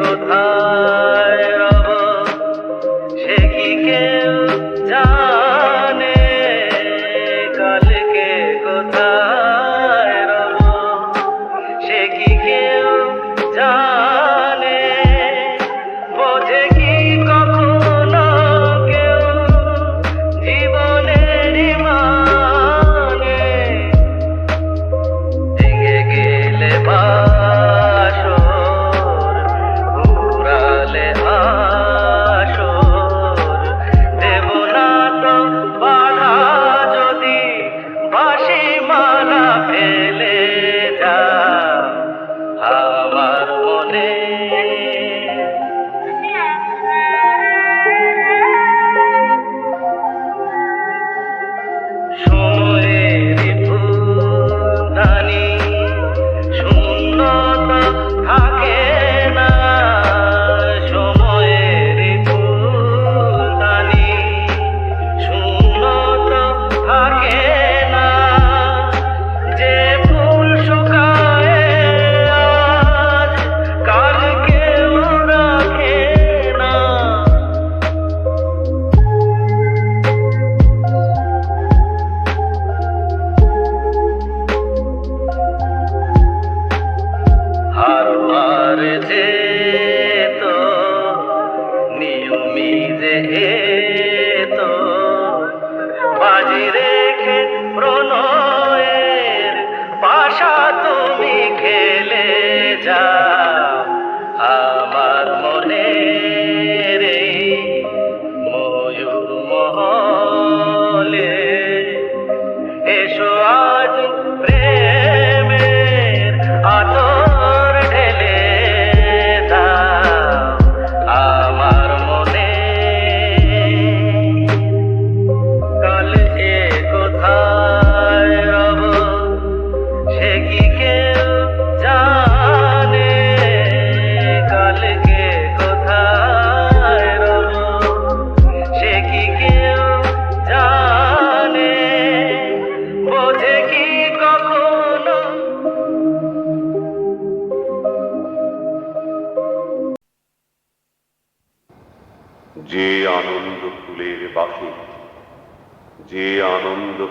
কোথায়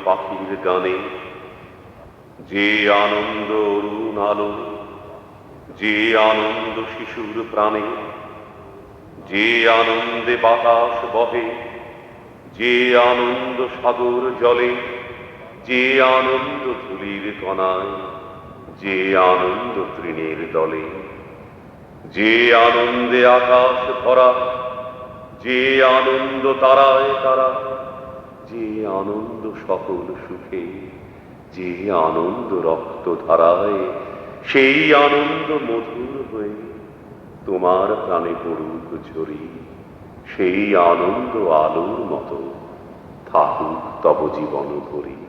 পাখির গানে। যে আনন্দ অরুণ আলো, যে আনন্দ শিশুর প্রাণে, যে আনন্দে বাতাস বহে, যে আনন্দ সাগর জলে, যে আনন্দ ধুলির কণায়, যে আনন্দ তৃণের দলে, যে আনন্দে আকাশ ভরা, যে আনন্দ তারায় তারা যে আনন্দ সকল সুখে, যে আনন্দ রক্ত ধারায়, সেই আনন্দ মধুর হয়ে তোমার প্রাণে পড়ুক ঝরি। সেই আনন্দ আলোর মতো থাকুক তব জীবন ভরি।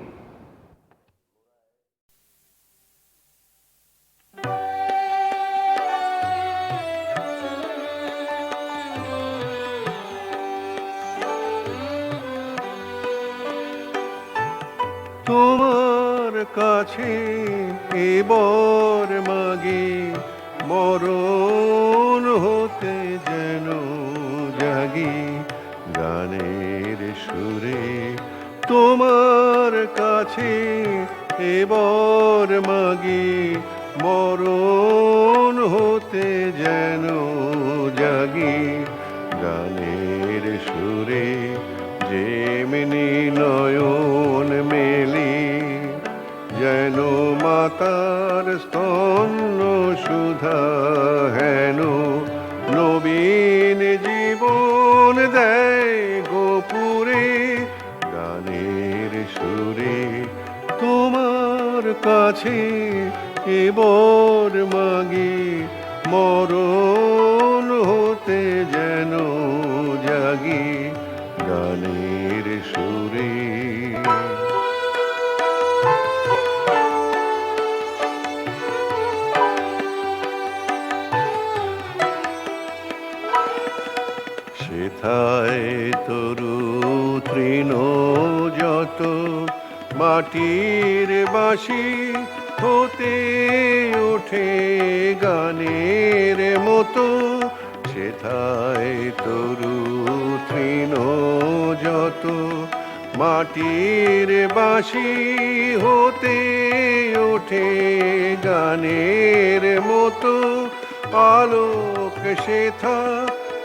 এবার মাগে, মরণ হতে যেন জাগি। গানের সুরে তোমার কাছে এবার মাগে, মরণ হতে যেন জাগি। গানের সুরে যেমনি নয়ন মাতার স্তন্য সুধা হেন। নবীন জীবন দেয় গোপুরে, গানের সুরে। তোমার কাছে এবর মাগি, মরণ হতে যেন জাগি। সেথায় তরু তৃণ যত মাটির বাঁশি হতে ওঠে গানের মতো সেথায় তরু তৃণ যত মাটির বাঁশি হতে ওঠে গানের মতো আলোক সেথা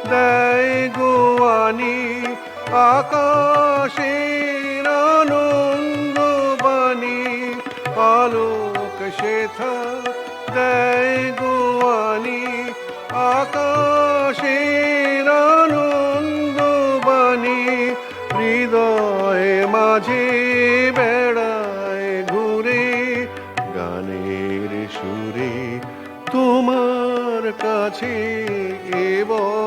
দেয় গোয়ানি আকাশের আনন্দ বাণী আলোক সেথা দেয় গোয়ানি আকাশের আনন্দ বাণী হৃদয় মাঝে বেড়ায় ঘুরে গানের সুরে তোমার কাছে মাগি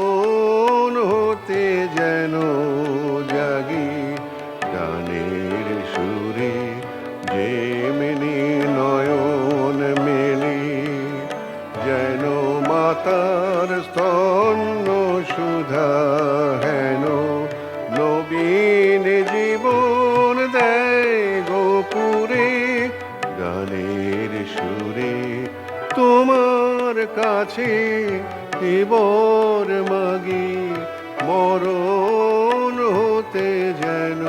মরণ হতে যেন জাগি, গানের সুরে যেমনি নয়ন মেলি, যেন মাতার স্তন্য সুধা হেন। নবীন জীবন দেয় গোপুরে, গানের সুরে তোমার কাছে এবর যেন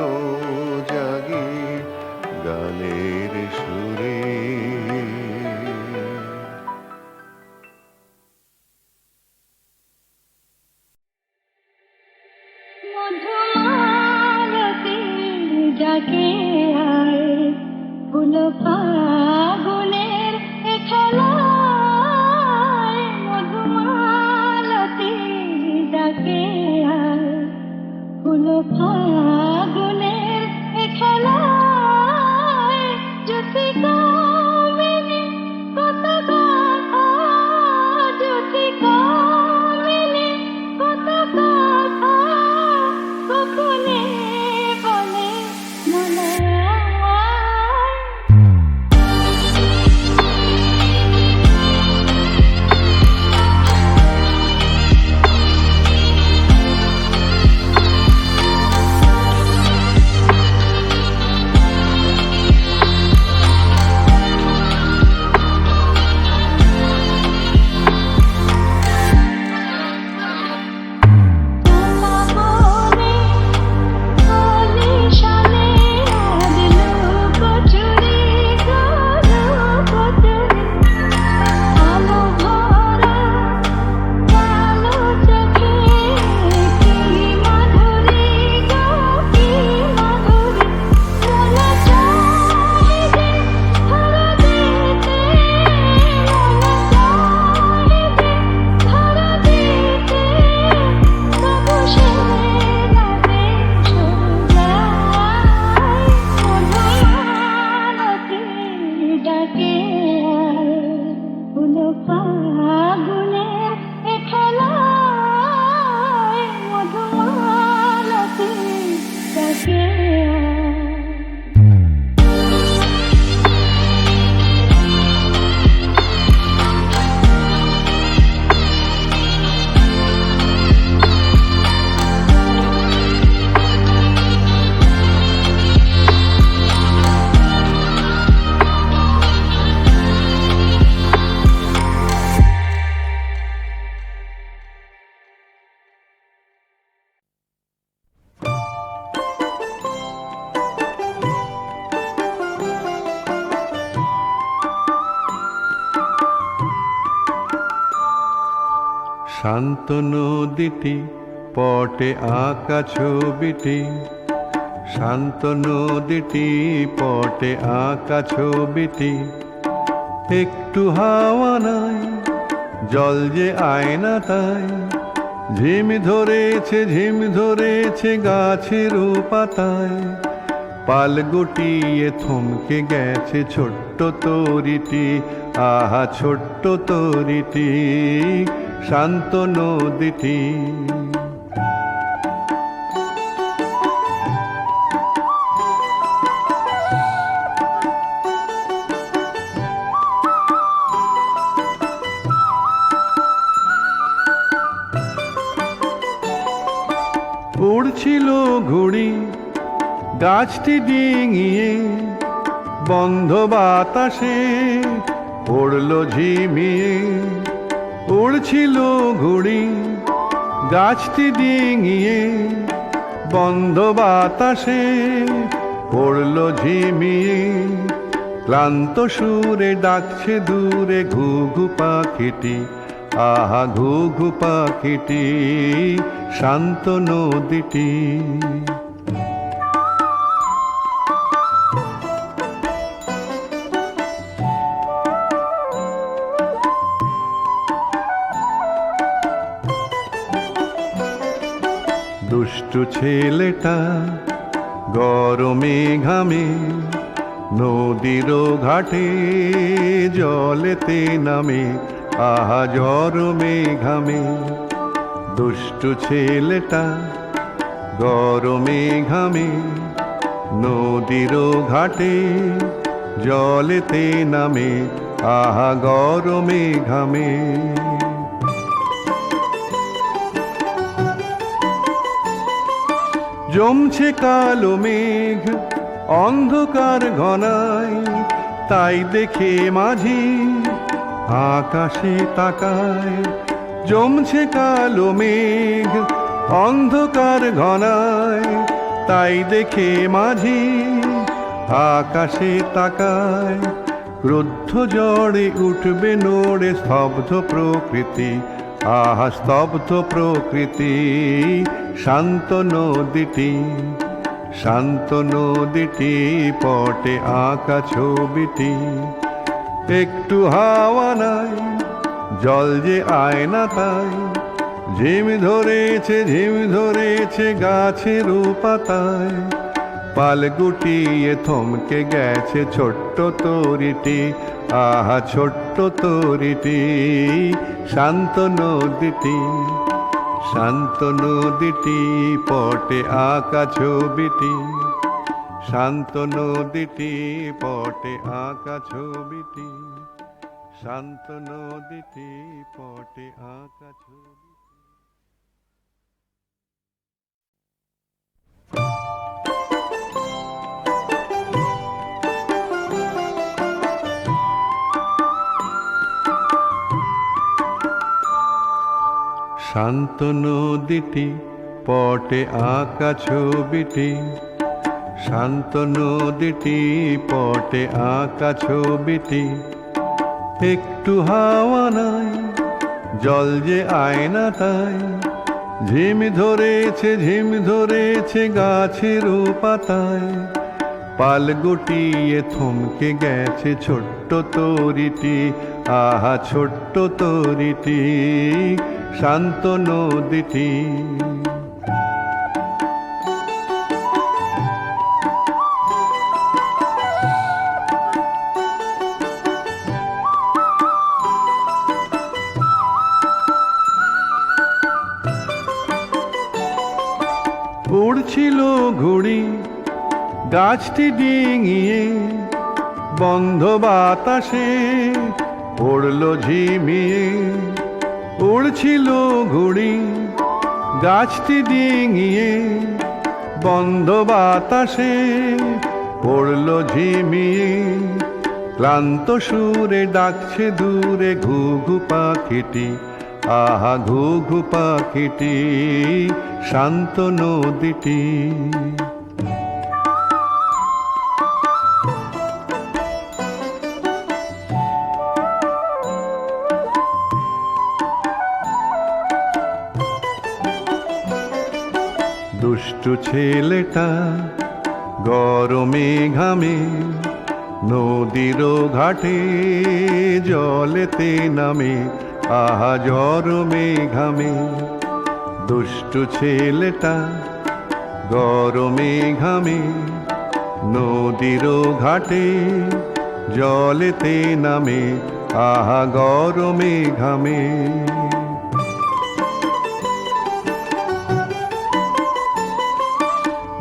শান্ত নদীটি, পটে আঁকা ছবিটি। শান্ত নদীটি, পটে আঁকা ছবিটি। একটু হাওয়া নাই, জল যে আয়না তাই। ঝিম ধরেছে ঝিম ধরেছে গাছের পাতায়। পাল গুটিয়ে থমকে গেছে ছোট্ট তরিটি। আহা, ছোট্ট তরিটি। শান্ত নদীটি। উড়ছিল ঘুড়ি গাছটি ডিঙিয়ে বন্ধ বাতাসে পড়ল ঝিমিয়ে। উড়ছিল ঘুড়ি, গাছটি ডিঙিয়ে, বন্ধ বাতাসে পড়ল ঝিমিয়ে। ক্লান্ত সুরে ডাকছে দূরে ঘু ঘু পাখিটি, আহা ঘু ঘু পাখিটি, শান্ত নদীটি। দুষ্টু ছেলেটা গরমে ঘামে, নদীর ঘাটে জলেতে নামে, আহা জরমে ঘামে। দুষ্টু ছেলেটা গরমে ঘামে, নদীর ঘাটে জলেতে নামে, আহা গরমে ঘামে। জমছে কালো মেঘ, অন্ধকার ঘনায়, তাই দেখে মাঝি আকাশে তাকায়। জমছে কালো মেঘ, অন্ধকার ঘনায়, তাই দেখে মাঝি আকাশে তাকায়। ক্রুদ্ধ জড়ে উঠবে নড়ে স্তব্ধ প্রকৃতি আহা স্তব্ধ প্রকৃতি, শান্ত নদীটি শান্ত নদীটি পটে আঁকা ছবিটি। একটু হাওয়া নাই, জল যে আয়না তাই, ঝিম ধরেছে ঝিম ধরেছে গাছের পাতায় পাল গুটিয়ে থমকে গেছে ছোট্ট তরিটি, আহা ছোট্ট তরিটি, শান্ত নদীটি শান্ত নদীটি পটে আঁকা ছবিটি, শান্ত নদীটি পটে আঁকা ছবিটি, শান্ত নদীটি পটে আঁকা ছবি শান্ত নদীটি, পটে আঁকা ছবিটি। শান্ত নদীটি, পটে আঁকা ছবিটি। একটু হাওয়া নাই, জল যে আয়না তাই। ঝিম ধরেছে ঝিম ধরেছে গাছের পাতায়। পাল গুটিয়ে থমকে গেছে ছোট্ট তরিটি, আহা ছোট্ট তরিটি। শান্ত নদীটি। উড়ছিল ঘুড়ি গাছটি ডিঙিয়ে বন্ধ বাতাসে পড়ল ঝিমিয়ে। উড়ছিল ঘুড়ি, গাছটি ডিঙিয়ে, বন্ধ বাতাসে পড়ল ঝিমিয়ে। ক্লান্ত সুরে ডাকছে দূরে ঘু ঘু পাখিটি, আহা ঘু ঘু পাখিটি, শান্ত নদীটি। দুষ্টু ছেলেটা গরমে ঘামে, নদীর ঘাটে জলেতে নামে, আহা জরমে ঘামে। দুষ্টু ছেলেটা গরমে ঘামে, নদীর ঘাটে জলেতে নামে, আহা গরমে ঘামে।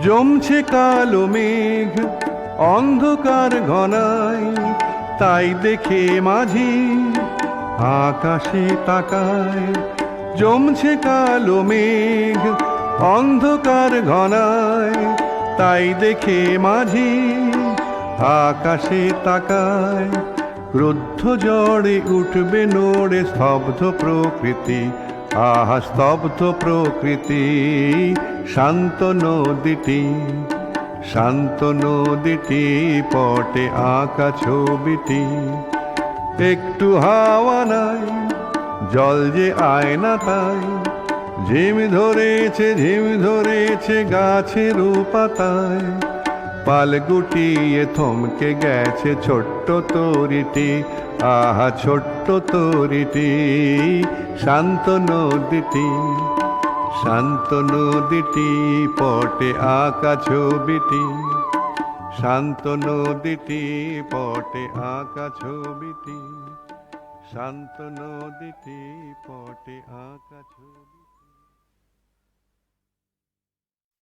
জমছে কালো মেঘ, অন্ধকার ঘনায়, তাই দেখে মাঝি আকাশে তাকায়। জমছে কালো মেঘ, অন্ধকার ঘনায়, তাই দেখে মাঝি আকাশে তাকায়। ক্রুদ্ধ জড়ে উঠবে নড়ে স্তব্ধ প্রকৃতি, আহা স্তব্ধ প্রকৃতি। শান্ত নদীটি শান্ত নদীটি পটে আঁকা ছবিটি। একটু হাওয়া নাই, জল যে আয় না তাই, ঝিম ধরেছে ঝিম ধরেছে গাছের পাতায় পাল গুটিয়ে থমকে গেছে ছোট্ট তরিটি, আহা ছোট্ট তরিটি, শান্ত নদীটি। শান্ত নদীটি পটে আঁকা ছবিটি। শান্ত নদীটি পটে আঁকা ছবিটি। শান্ত নদীটি পটে আঁকা